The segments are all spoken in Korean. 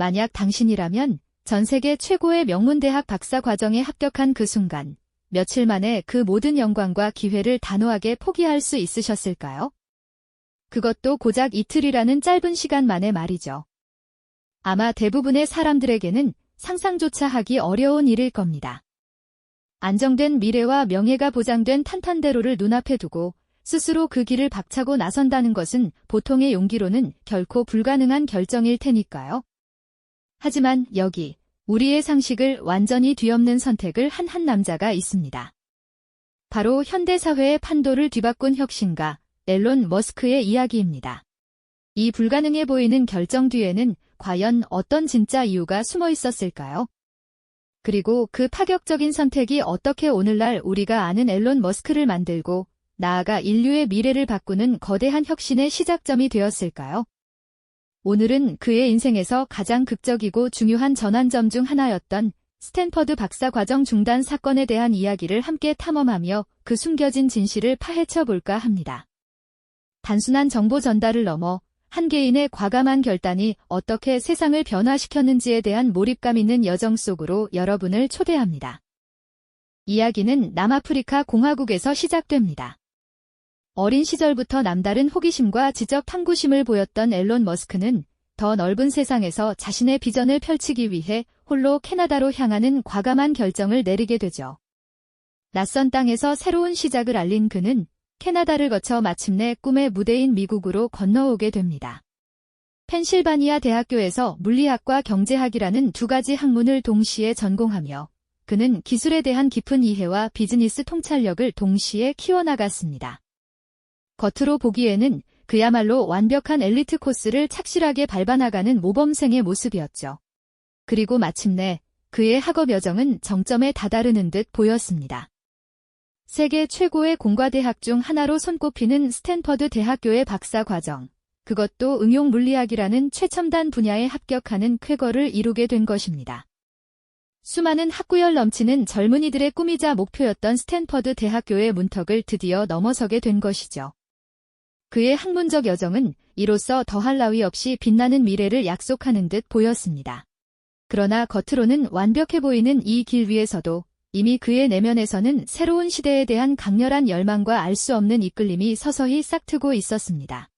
만약 당신이라면 전 세계 최고의 명문대학 박사 과정에 합격한 그 순간, 며칠 만에 그 모든 영광과 기회를 단호하게 포기할 수 있으셨을까요? 그것도 고작 이틀이라는 짧은 시간 만에 말이죠. 아마 대부분의 사람들에게는 상상조차 하기 어려운 일일 겁니다. 안정된 미래와 명예가 보장된 탄탄대로를 눈앞에 두고 스스로 그 길을 박차고 나선다는 것은 보통의 용기로는 결코 불가능한 결정일 테니까요. 하지만 여기 우리의 상식을 완전히 뒤엎는 선택을 한 한 남자가 있습니다. 바로 현대사회의 판도를 뒤바꾼 혁신가 앨런 머스크의 이야기입니다. 이 불가능해 보이는 결정 뒤에는 과연 어떤 진짜 이유가 숨어 있었을까요? 그리고 그 파격적인 선택이 어떻게 오늘날 우리가 아는 앨런 머스크를 만들고 나아가 인류의 미래를 바꾸는 거대한 혁신의 시작점이 되었을까요? 오늘은 그의 인생에서 가장 극적이고 중요한 전환점 중 하나였던 스탠퍼드 박사 과정 중단 사건에 대한 이야기를 함께 탐험하며 그 숨겨진 진실을 파헤쳐 볼까 합니다. 단순한 정보 전달을 넘어 한 개인의 과감한 결단이 어떻게 세상을 변화시켰는지에 대한 몰입감 있는 여정 속으로 여러분을 초대합니다. 이야기는 남아프리카 공화국에서 시작됩니다. 어린 시절부터 남다른 호기심과 지적 탐구심을 보였던 앨런 머스크는 더 넓은 세상에서 자신의 비전을 펼치기 위해 홀로 캐나다로 향하는 과감한 결정을 내리게 되죠. 낯선 땅에서 새로운 시작을 알린 그는 캐나다를 거쳐 마침내 꿈의 무대인 미국으로 건너오게 됩니다. 펜실바니아 대학교에서 물리학과 경제학이라는 두 가지 학문을 동시에 전공하며 그는 기술에 대한 깊은 이해와 비즈니스 통찰력을 동시에 키워나갔습니다. 겉으로 보기에는 그야말로 완벽한 엘리트 코스를 착실하게 밟아나가는 모범생의 모습이었죠. 그리고 마침내 그의 학업 여정은 정점에 다다르는 듯 보였습니다. 세계 최고의 공과대학 중 하나로 손꼽히는 스탠퍼드 대학교의 박사 과정. 그것도 응용 물리학이라는 최첨단 분야에 합격하는 쾌거를 이루게 된 것입니다. 수많은 학구열 넘치는 젊은이들의 꿈이자 목표였던 스탠퍼드 대학교의 문턱을 드디어 넘어서게 된 것이죠. 그의 학문적 여정은 이로써 더할 나위 없이 빛나는 미래를 약속하는 듯 보였습니다. 그러나 겉으로는 완벽해 보이는 이 길 위에서도 이미 그의 내면에서는 새로운 시대에 대한 강렬한 열망과 알 수 없는 이끌림이 서서히 싹트고 있었습니다.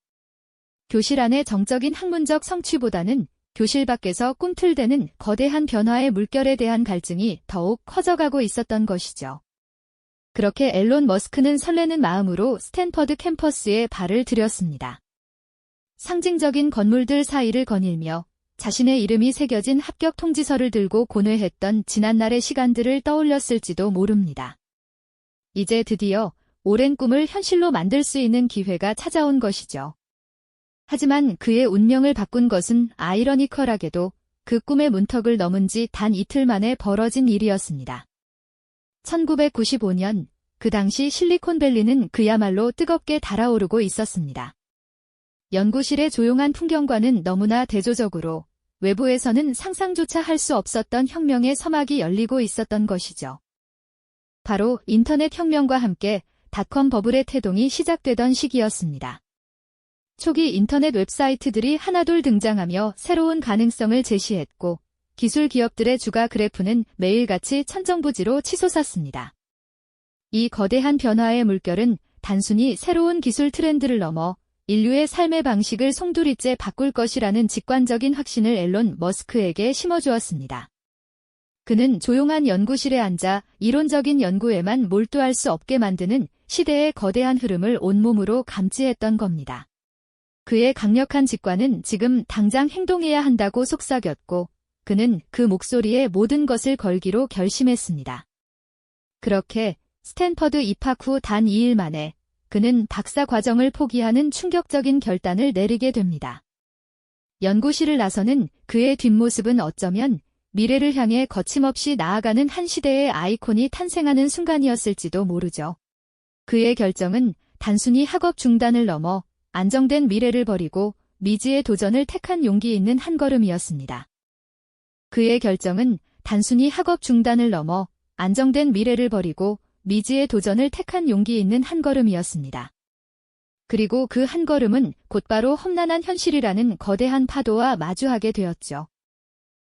교실 안의 정적인 학문적 성취보다는 교실 밖에서 꿈틀대는 거대한 변화의 물결에 대한 갈증이 더욱 커져가고 있었던 것이죠. 그렇게 앨론 머스크는 설레는 마음으로 스탠퍼드 캠퍼스에 발을 들였습니다. 상징적인 건물들 사이를 거닐며 자신의 이름이 새겨진 합격 통지서를 들고 고뇌했던 지난날의 시간들을 떠올렸을지도 모릅니다. 이제 드디어 오랜 꿈을 현실로 만들 수 있는 기회가 찾아온 것이죠. 하지만 그의 운명을 바꾼 것은 아이러니컬하게도 그 꿈의 문턱을 넘은 지 단 이틀 만에 벌어진 일이었습니다. 1995년 그 당시 실리콘밸리는 그야말로 뜨겁게 달아오르고 있었습니다. 연구실의 조용한 풍경과는 너무나 대조적으로 외부에서는 상상조차 할 수 없었던 혁명의 서막이 열리고 있었던 것이죠. 바로 인터넷 혁명과 함께 닷컴 버블의 태동이 시작되던 시기였습니다. 초기 인터넷 웹사이트들이 하나둘 등장하며 새로운 가능성을 제시했고 기술 기업들의 주가 그래프는 매일같이 천정부지로 치솟았습니다. 이 거대한 변화의 물결은 단순히 새로운 기술 트렌드를 넘어 인류의 삶의 방식을 송두리째 바꿀 것이라는 직관적인 확신을 앨론 머스크에게 심어주었습니다. 그는 조용한 연구실에 앉아 이론적인 연구에만 몰두할 수 없게 만드는 시대의 거대한 흐름을 온몸으로 감지했던 겁니다. 그의 강력한 직관은 지금 당장 행동해야 한다고 속삭였고 그는 그 목소리에 모든 것을 걸기로 결심했습니다. 그렇게 스탠퍼드 입학 후 단 2일 만에 그는 박사 과정을 포기하는 충격적인 결단을 내리게 됩니다. 연구실을 나서는 그의 뒷모습은 어쩌면 미래를 향해 거침없이 나아가는 한 시대의 아이콘이 탄생하는 순간이었을지도 모르죠. 그의 결정은 단순히 학업 중단을 넘어 안정된 미래를 버리고 미지의 도전을 택한 용기 있는 한 걸음이었습니다. 그의 결정은 단순히 학업 중단을 넘어 안정된 미래를 버리고 미지의 도전을 택한 용기 있는 한 걸음이었습니다. 그리고 그 한 걸음은 곧바로 험난한 현실이라는 거대한 파도와 마주하게 되었죠.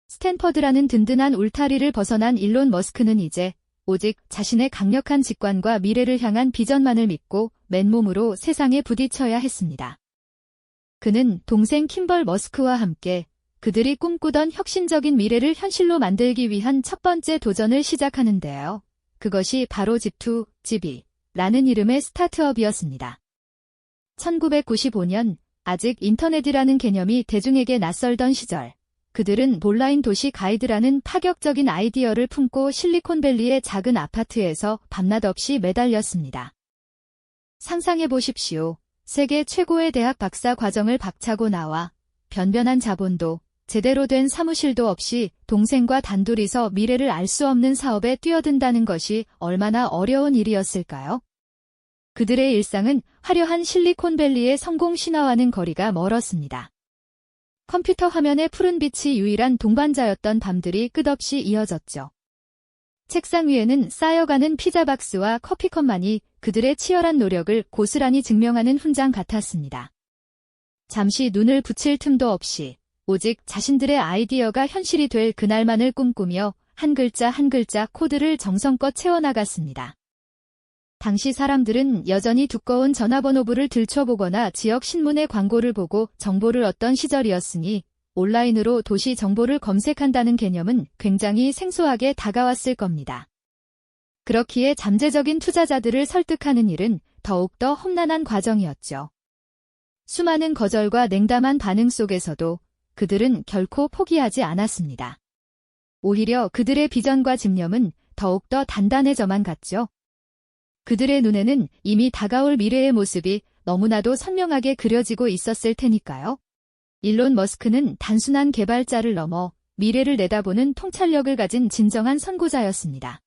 스탠퍼드라는 든든한 울타리를 벗어난 일론 머스크는 이제 오직 자신의 강력한 직관과 미래를 향한 비전만을 믿고 맨몸으로 세상에 부딪혀야 했습니다. 그는 동생 킴벌 머스크와 함께 그들이 꿈꾸던 혁신적인 미래를 현실로 만들기 위한 첫 번째 도전을 시작하는데요. 그것이 바로 집2, 집이 라는 이름의 스타트업이었습니다. 1995년 아직 인터넷이라는 개념이 대중에게 낯설던 시절 그들은 온라인 도시 가이드라는 파격적인 아이디어를 품고 실리콘밸리의 작은 아파트에서 밤낮 없이 매달렸습니다. 상상해 보십시오. 세계 최고의 대학 박사 과정을 박차고 나와 변변한 자본도 제대로 된 사무실도 없이 동생과 단둘이서 미래를 알 수 없는 사업에 뛰어든다는 것이 얼마나 어려운 일이었을까요? 그들의 일상은 화려한 실리콘밸리의 성공 신화와는 거리가 멀었습니다. 컴퓨터 화면에 푸른 빛이 유일한 동반자였던 밤들이 끝없이 이어졌죠. 책상 위에는 쌓여가는 피자 박스와 커피컵만이 그들의 치열한 노력을 고스란히 증명하는 훈장 같았습니다. 잠시 눈을 붙일 틈도 없이 오직 자신들의 아이디어가 현실이 될 그날만을 꿈꾸며 한 글자 한 글자 코드를 정성껏 채워나갔습니다. 당시 사람들은 여전히 두꺼운 전화번호부를 들춰보거나 지역 신문의 광고를 보고 정보를 얻던 시절이었으니 온라인으로 도시 정보를 검색한다는 개념은 굉장히 생소하게 다가왔을 겁니다. 그렇기에 잠재적인 투자자들을 설득하는 일은 더욱더 험난한 과정이었죠. 수많은 거절과 냉담한 반응 속에서도 그들은 결코 포기하지 않았습니다. 오히려 그들의 비전과 집념은 더욱더 단단해져만 갔죠. 그들의 눈에는 이미 다가올 미래의 모습이 너무나도 선명하게 그려지고 있었을 테니까요. 일론 머스크는 단순한 개발자를 넘어 미래를 내다보는 통찰력을 가진 진정한 선구자였습니다.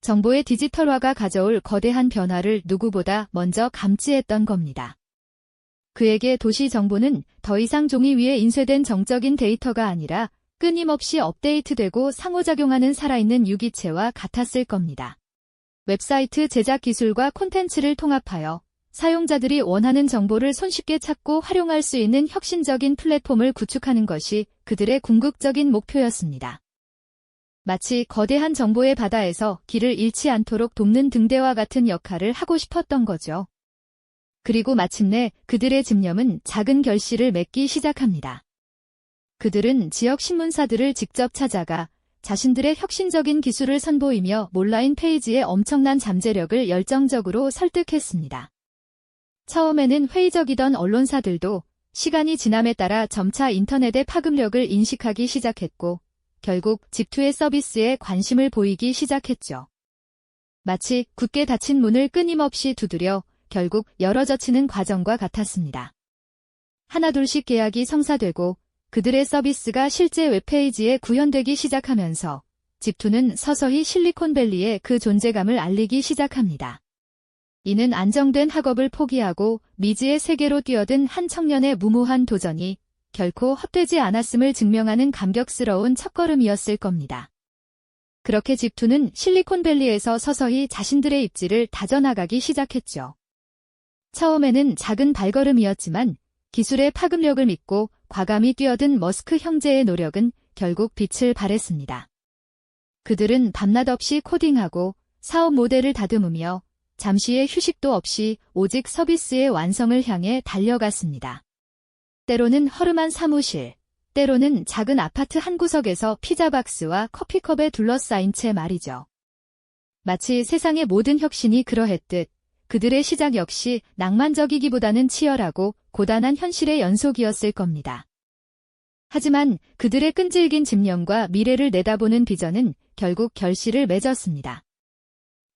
정보의 디지털화가 가져올 거대한 변화를 누구보다 먼저 감지했던 겁니다. 그에게 도시 정보는 더 이상 종이 위에 인쇄된 정적인 데이터가 아니라 끊임없이 업데이트되고 상호작용하는 살아있는 유기체와 같았을 겁니다. 웹사이트 제작 기술과 콘텐츠를 통합하여 사용자들이 원하는 정보를 손쉽게 찾고 활용할 수 있는 혁신적인 플랫폼을 구축하는 것이 그들의 궁극적인 목표였습니다. 마치 거대한 정보의 바다에서 길을 잃지 않도록 돕는 등대와 같은 역할을 하고 싶었던 거죠. 그리고 마침내 그들의 집념은 작은 결실을 맺기 시작합니다. 그들은 지역 신문사들을 직접 찾아가 자신들의 혁신적인 기술을 선보이며 온라인 페이지의 엄청난 잠재력을 열정적으로 설득했습니다. 처음에는 회의적이던 언론사들도 시간이 지남에 따라 점차 인터넷의 파급력을 인식하기 시작했고 결국 집투의 서비스에 관심을 보이기 시작했죠. 마치 굳게 닫힌 문을 끊임없이 두드려 결국 열어젖히는 과정과 같았습니다. 하나둘씩 계약이 성사되고 그들의 서비스가 실제 웹페이지에 구현되기 시작하면서 집투는 서서히 실리콘밸리에 그 존재감을 알리기 시작합니다. 이는 안정된 학업을 포기하고 미지의 세계로 뛰어든 한 청년의 무모한 도전이 결코 헛되지 않았음을 증명하는 감격스러운 첫걸음이었을 겁니다. 그렇게 집투는 실리콘밸리에서 서서히 자신들의 입지를 다져나가기 시작했죠. 처음에는 작은 발걸음이었지만 기술의 파급력을 믿고 과감히 뛰어든 머스크 형제의 노력은 결국 빛을 발했습니다. 그들은 밤낮 없이 코딩하고 사업 모델을 다듬으며 잠시의 휴식도 없이 오직 서비스의 완성을 향해 달려갔습니다. 때로는 허름한 사무실, 때로는 작은 아파트 한 구석에서 피자박스와 커피컵에 둘러싸인 채 말이죠. 마치 세상의 모든 혁신이 그러했듯 그들의 시작 역시 낭만적이기보다는 치열하고 고단한 현실의 연속이었을 겁니다. 하지만 그들의 끈질긴 집념과 미래를 내다보는 비전은 결국 결실을 맺었습니다.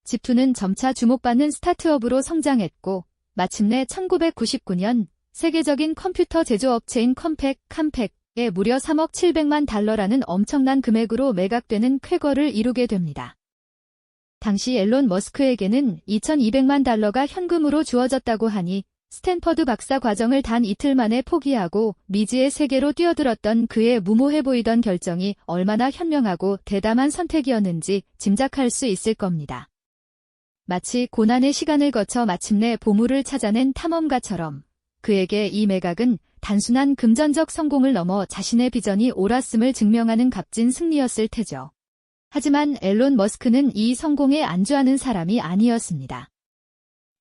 집투는 점차 주목받는 스타트업으로 성장했고 마침내 1999년 세계적인 컴퓨터 제조업체인 컴팩, 캄팩에 무려 3억 700만 달러라는 엄청난 금액으로 매각되는 쾌거를 이루게 됩니다. 당시 앨론 머스크에게는 2200만 달러가 현금으로 주어졌다고 하니 스탠퍼드 박사 과정을 단 이틀 만에 포기하고 미지의 세계로 뛰어들었던 그의 무모해 보이던 결정이 얼마나 현명하고 대담한 선택이었는지 짐작할 수 있을 겁니다. 마치 고난의 시간을 거쳐 마침내 보물을 찾아낸 탐험가처럼 그에게 이 매각은 단순한 금전적 성공을 넘어 자신의 비전이 옳았음을 증명하는 값진 승리였을 테죠. 하지만 앨런 머스크는 이 성공에 안주하는 사람이 아니었습니다.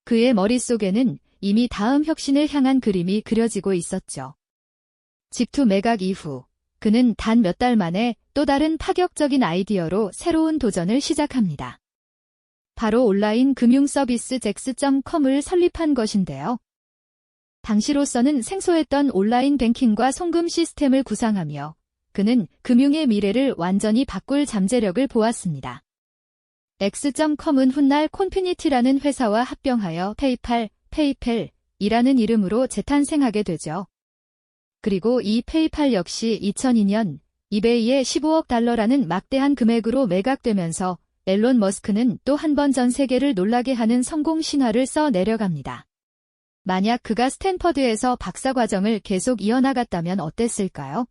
그의 머릿속에는 이미 다음 혁신을 향한 그림이 그려지고 있었죠. 직투 매각 이후 그는 단 몇 달 만에 또 다른 파격적인 아이디어로 새로운 도전을 시작합니다. 바로 온라인 금융 서비스 잭스.com을 설립한 것인데요. 당시로서는 생소했던 온라인 뱅킹과 송금 시스템을 구상하며 그는 금융의 미래를 완전히 바꿀 잠재력을 보았습니다. X.com은 훗날 콘피니티라는 회사와 합병하여 페이팔, 페이펠이라는 이름으로 재탄생하게 되죠. 그리고 이 페이팔 역시 2002년 이베이의 15억 달러라는 막대한 금액으로 매각되면서 앨런 머스크는 또 한 번 전 세계를 놀라게 하는 성공 신화를 써 내려갑니다. 만약 그가 스탠퍼드에서 박사 과정을 계속 이어나갔다면 어땠을까요?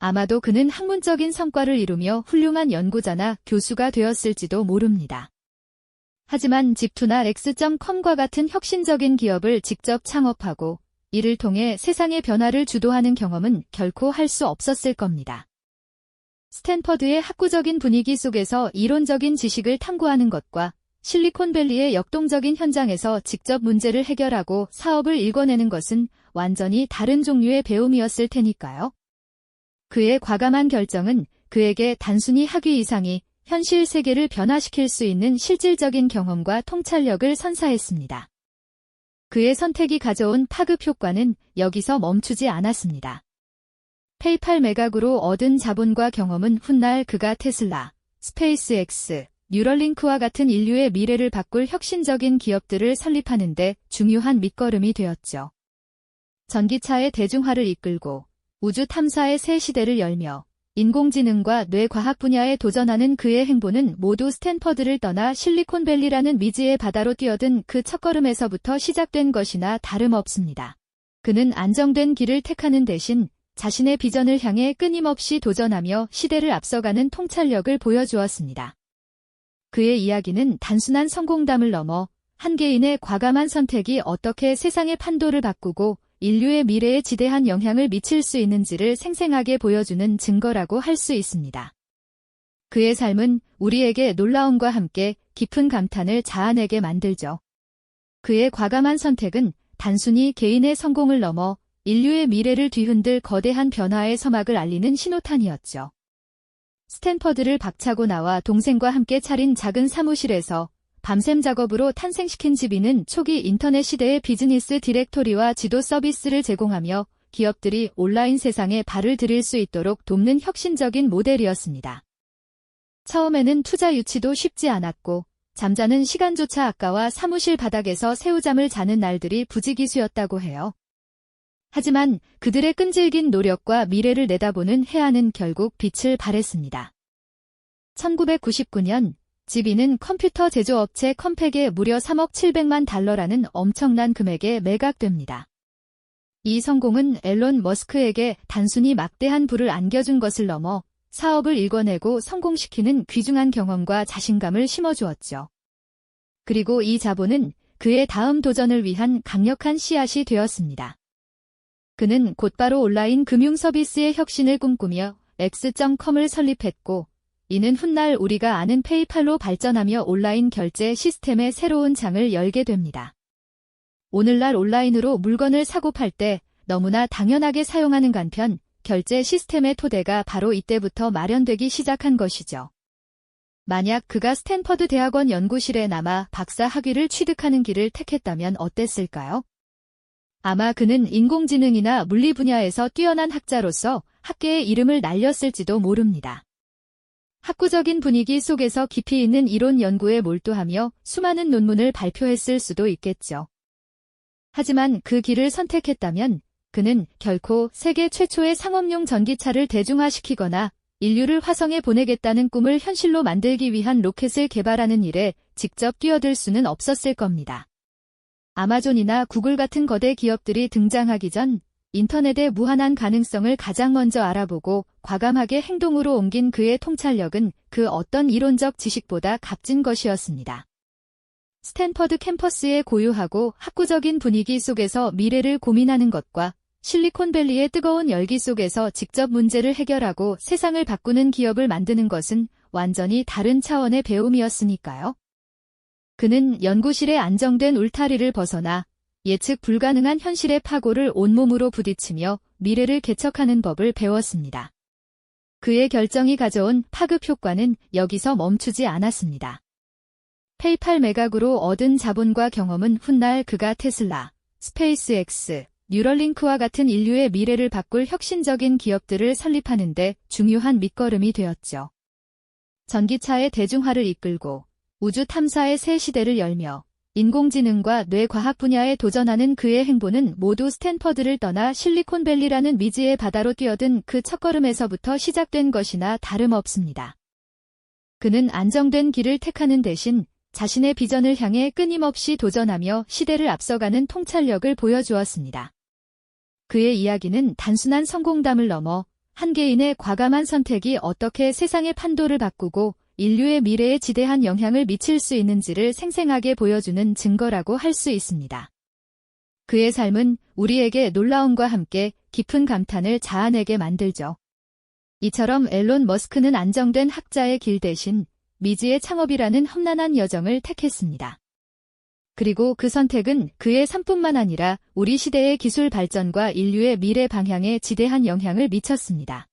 아마도 그는 학문적인 성과를 이루며 훌륭한 연구자나 교수가 되었을지도 모릅니다. 하지만 집투나 X.com과 같은 혁신적인 기업을 직접 창업하고 이를 통해 세상의 변화를 주도하는 경험은 결코 할 수 없었을 겁니다. 스탠퍼드의 학구적인 분위기 속에서 이론적인 지식을 탐구하는 것과 실리콘밸리의 역동적인 현장에서 직접 문제를 해결하고 사업을 일궈내는 것은 완전히 다른 종류의 배움이었을 테니까요. 그의 과감한 결정은 그에게 단순히 학위 이상이 현실 세계를 변화시킬 수 있는 실질적인 경험과 통찰력을 선사했습니다. 그의 선택이 가져온 파급 효과는 여기서 멈추지 않았습니다. 페이팔 매각으로 얻은 자본과 경험은 훗날 그가 테슬라, 스페이스X, 뉴럴링크와 같은 인류의 미래를 바꿀 혁신적인 기업들을 설립하는 데 중요한 밑거름이 되었죠. 전기차의 대중화를 이끌고 우주 탐사의 새 시대를 열며 인공지능과 뇌과학 분야에 도전하는 그의 행보는 모두 스탠퍼드를 떠나 실리콘밸리라는 미지의 바다로 뛰어든 그 첫걸음에서부터 시작된 것이나 다름없습니다. 그는 안정된 길을 택하는 대신 자신의 비전을 향해 끊임없이 도전하며 시대를 앞서가는 통찰력을 보여주었습니다. 그의 이야기는 단순한 성공담을 넘어 한 개인의 과감한 선택이 어떻게 세상의 판도를 바꾸고 인류의 미래에 지대한 영향을 미칠 수 있는지를 생생하게 보여주는 증거라고 할 수 있습니다. 그의 삶은 우리에게 놀라움과 함께 깊은 감탄을 자아내게 만들죠. 그의 과감한 선택은 단순히 개인의 성공을 넘어 인류의 미래를 뒤흔들 거대한 변화의 서막을 알리는 신호탄이었죠. 스탠퍼드를 박차고 나와 동생과 함께 차린 작은 사무실에서 밤샘 작업으로 탄생시킨 지비는 초기 인터넷 시대의 비즈니스 디렉토리와 지도 서비스를 제공하며 기업들이 온라인 세상에 발을 들일 수 있도록 돕는 혁신적인 모델이었습니다. 처음에는 투자 유치도 쉽지 않았고 잠자는 시간조차 아까와 사무실 바닥에서 새우잠을 자는 날들이 부지기수였다고 해요. 하지만 그들의 끈질긴 노력과 미래를 내다보는 해안은 결국 빛을 발했습니다. 1999년 지비는 컴퓨터 제조업체 컴팩에 무려 3억 700만 달러라는 엄청난 금액에 매각됩니다. 이 성공은 앨런 머스크에게 단순히 막대한 부를 안겨준 것을 넘어 사업을 일궈내고 성공시키는 귀중한 경험과 자신감을 심어주었죠. 그리고 이 자본은 그의 다음 도전을 위한 강력한 씨앗이 되었습니다. 그는 곧바로 온라인 금융 서비스의 혁신을 꿈꾸며 X.com을 설립했고 이는 훗날 우리가 아는 페이팔로 발전하며 온라인 결제 시스템의 새로운 장을 열게 됩니다. 오늘날 온라인으로 물건을 사고 팔 때 너무나 당연하게 사용하는 간편 결제 시스템의 토대가 바로 이때부터 마련되기 시작한 것이죠. 만약 그가 스탠퍼드 대학원 연구실에 남아 박사 학위를 취득하는 길을 택했다면 어땠을까요? 아마 그는 인공지능이나 물리 분야에서 뛰어난 학자로서 학계의 이름을 날렸을지도 모릅니다. 학구적인 분위기 속에서 깊이 있는 이론 연구에 몰두하며 수많은 논문을 발표했을 수도 있겠죠. 하지만 그 길을 선택했다면 그는 결코 세계 최초의 상업용 전기차를 대중화시키거나 인류를 화성에 보내겠다는 꿈을 현실로 만들기 위한 로켓을 개발하는 일에 직접 뛰어들 수는 없었을 겁니다. 아마존이나 구글 같은 거대 기업들이 등장하기 전 인터넷의 무한한 가능성을 가장 먼저 알아보고 과감하게 행동으로 옮긴 그의 통찰력은 그 어떤 이론적 지식보다 값진 것이었습니다. 스탠퍼드 캠퍼스의 고유하고 학구적인 분위기 속에서 미래를 고민하는 것과 실리콘밸리의 뜨거운 열기 속에서 직접 문제를 해결하고 세상을 바꾸는 기업을 만드는 것은 완전히 다른 차원의 배움이었으니까요. 그는 연구실의 안정된 울타리를 벗어나 예측 불가능한 현실의 파고를 온몸으로 부딪히며 미래를 개척하는 법을 배웠습니다. 그의 결정이 가져온 파급 효과는 여기서 멈추지 않았습니다. 페이팔 매각으로 얻은 자본과 경험은 훗날 그가 테슬라, 스페이스X, 뉴럴링크와 같은 인류의 미래를 바꿀 혁신적인 기업들을 설립하는 데 중요한 밑거름이 되었죠. 전기차의 대중화를 이끌고 우주 탐사의 새 시대를 열며 인공지능과 뇌과학 분야에 도전하는 그의 행보는 모두 스탠퍼드를 떠나 실리콘밸리라는 미지의 바다로 뛰어든 그 첫걸음에서부터 시작된 것이나 다름없습니다. 그는 안정된 길을 택하는 대신 자신의 비전을 향해 끊임없이 도전하며 시대를 앞서가는 통찰력을 보여주었습니다. 그의 이야기는 단순한 성공담을 넘어 한 개인의 과감한 선택이 어떻게 세상의 판도를 바꾸고 인류의 미래에 지대한 영향을 미칠 수 있는지를 생생하게 보여주는 증거라고 할 수 있습니다. 그의 삶은 우리에게 놀라움과 함께 깊은 감탄을 자아내게 만들죠. 이처럼 앨론 머스크는 안정된 학자의 길 대신 미지의 창업이라는 험난한 여정을 택했습니다. 그리고 그 선택은 그의 삶뿐만 아니라 우리 시대의 기술 발전과 인류의 미래 방향에 지대한 영향을 미쳤습니다.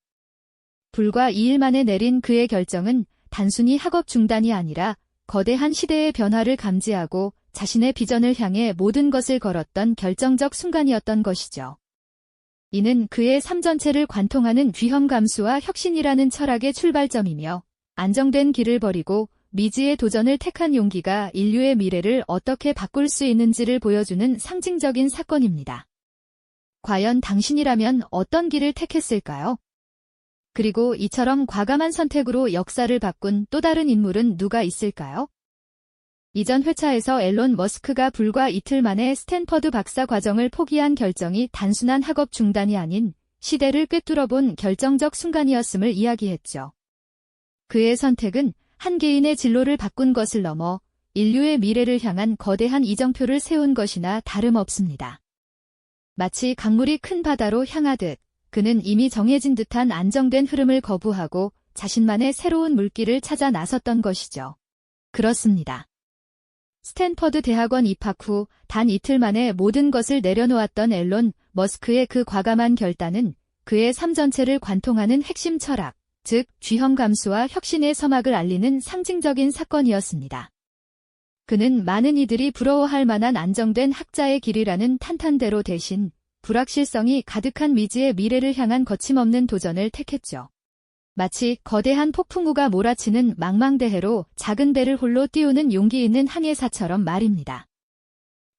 불과 2일 만에 내린 그의 결정은 단순히 학업 중단이 아니라 거대한 시대의 변화를 감지하고 자신의 비전을 향해 모든 것을 걸었던 결정적 순간이었던 것이죠. 이는 그의 삶 전체를 관통하는 위험 감수와 혁신이라는 철학의 출발점이며 안정된 길을 버리고 미지의 도전을 택한 용기가 인류의 미래를 어떻게 바꿀 수 있는지를 보여주는 상징적인 사건입니다. 과연 당신이라면 어떤 길을 택했을까요? 그리고 이처럼 과감한 선택으로 역사를 바꾼 또 다른 인물은 누가 있을까요? 이전 회차에서 앨런 머스크가 불과 이틀 만에 스탠퍼드 박사 과정을 포기한 결정이 단순한 학업 중단이 아닌 시대를 꿰뚫어본 결정적 순간이었음을 이야기했죠. 그의 선택은 한 개인의 진로를 바꾼 것을 넘어 인류의 미래를 향한 거대한 이정표를 세운 것이나 다름없습니다. 마치 강물이 큰 바다로 향하듯 그는 이미 정해진 듯한 안정된 흐름을 거부하고 자신만의 새로운 물길을 찾아 나섰던 것이죠. 그렇습니다. 스탠퍼드 대학원 입학 후 단 이틀 만에 모든 것을 내려놓았던 앨론 머스크의 그 과감한 결단은 그의 삶 전체를 관통하는 핵심 철학, 즉 쥐형 감수와 혁신의 서막을 알리는 상징적인 사건이었습니다. 그는 많은 이들이 부러워할 만한 안정된 학자의 길이라는 탄탄대로 대신 불확실성이 가득한 미지의 미래를 향한 거침없는 도전을 택했죠. 마치 거대한 폭풍우가 몰아치는 망망대해로 작은 배를 홀로 띄우는 용기 있는 항해사처럼 말입니다.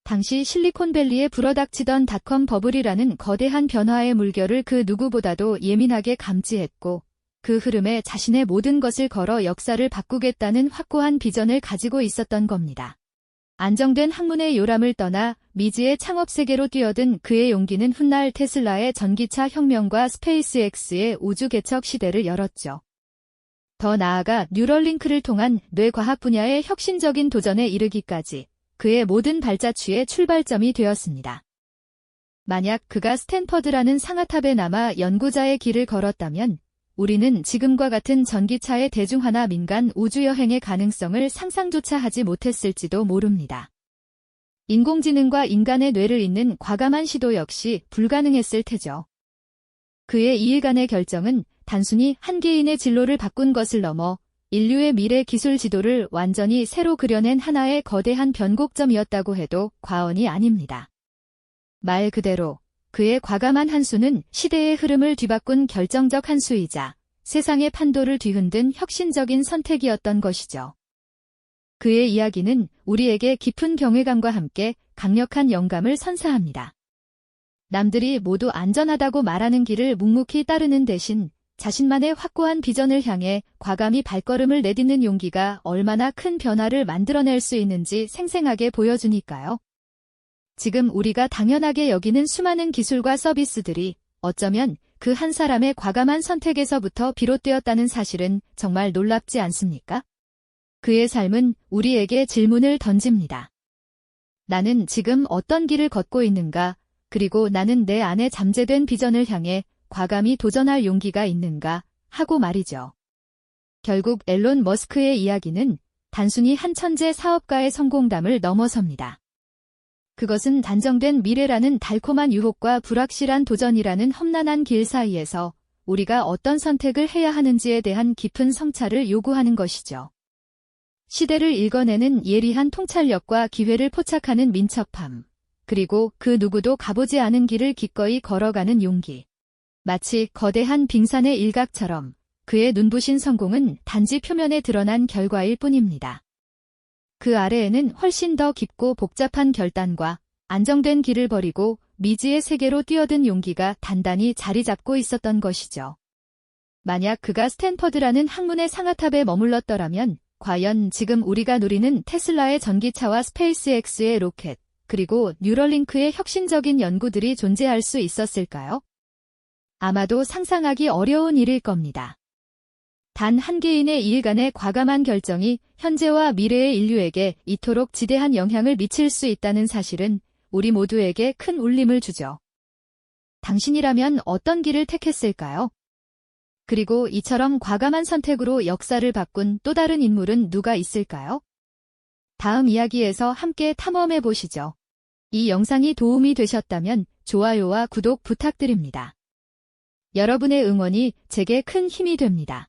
당시 실리콘밸리에 불어닥치던 닷컴 버블이라는 거대한 변화의 물결을 그 누구보다도 예민하게 감지했고 그 흐름에 자신의 모든 것을 걸어 역사를 바꾸겠다는 확고한 비전을 가지고 있었던 겁니다. 안정된 학문의 요람을 떠나 미지의 창업 세계로 뛰어든 그의 용기는 훗날 테슬라의 전기차 혁명과 스페이스X의 우주 개척 시대를 열었죠. 더 나아가 뉴럴링크를 통한 뇌과학 분야의 혁신적인 도전에 이르기까지 그의 모든 발자취의 출발점이 되었습니다. 만약 그가 스탠퍼드라는 상아탑에 남아 연구자의 길을 걸었다면 우리는 지금과 같은 전기차의 대중화나 민간 우주여행의 가능성을 상상조차 하지 못했을지도 모릅니다. 인공지능과 인간의 뇌를 잇는 과감한 시도 역시 불가능했을 테죠. 그의 이일간의 결정은 단순히 한 개인의 진로를 바꾼 것을 넘어 인류의 미래 기술 지도를 완전히 새로 그려낸 하나의 거대한 변곡점이었다고 해도 과언이 아닙니다. 말 그대로 그의 과감한 한 수는 시대의 흐름을 뒤바꾼 결정적 한 수이자 세상의 판도를 뒤흔든 혁신적인 선택이었던 것이죠. 그의 이야기는 우리에게 깊은 경외감과 함께 강력한 영감을 선사합니다. 남들이 모두 안전하다고 말하는 길을 묵묵히 따르는 대신 자신만의 확고한 비전을 향해 과감히 발걸음을 내딛는 용기가 얼마나 큰 변화를 만들어낼 수 있는지 생생하게 보여주니까요. 지금 우리가 당연하게 여기는 수많은 기술과 서비스들이 어쩌면 그 한 사람의 과감한 선택에서부터 비롯되었다는 사실은 정말 놀랍지 않습니까? 그의 삶은 우리에게 질문을 던집니다. 나는 지금 어떤 길을 걷고 있는가? 그리고 나는 내 안에 잠재된 비전을 향해 과감히 도전할 용기가 있는가 하고 말이죠. 결국 앨런 머스크의 이야기는 단순히 한 천재 사업가의 성공담을 넘어섭니다. 그것은 단정된 미래라는 달콤한 유혹과 불확실한 도전이라는 험난한 길 사이에서 우리가 어떤 선택을 해야 하는지에 대한 깊은 성찰을 요구하는 것이죠. 시대를 읽어내는 예리한 통찰력과 기회를 포착하는 민첩함, 그리고 그 누구도 가보지 않은 길을 기꺼이 걸어가는 용기. 마치 거대한 빙산의 일각처럼 그의 눈부신 성공은 단지 표면에 드러난 결과일 뿐입니다. 그 아래에는 훨씬 더 깊고 복잡한 결단과 안정된 길을 버리고 미지의 세계로 뛰어든 용기가 단단히 자리 잡고 있었던 것이죠. 만약 그가 스탠퍼드라는 학문의 상아탑에 머물렀더라면 과연 지금 우리가 누리는 테슬라의 전기차와 스페이스X의 로켓, 그리고 뉴럴링크의 혁신적인 연구들이 존재할 수 있었을까요? 아마도 상상하기 어려운 일일 겁니다. 단 한 개인의 일간의 과감한 결정이 현재와 미래의 인류에게 이토록 지대한 영향을 미칠 수 있다는 사실은 우리 모두에게 큰 울림을 주죠. 당신이라면 어떤 길을 택했을까요? 그리고 이처럼 과감한 선택으로 역사를 바꾼 또 다른 인물은 누가 있을까요? 다음 이야기에서 함께 탐험해 보시죠. 이 영상이 도움이 되셨다면 좋아요와 구독 부탁드립니다. 여러분의 응원이 제게 큰 힘이 됩니다.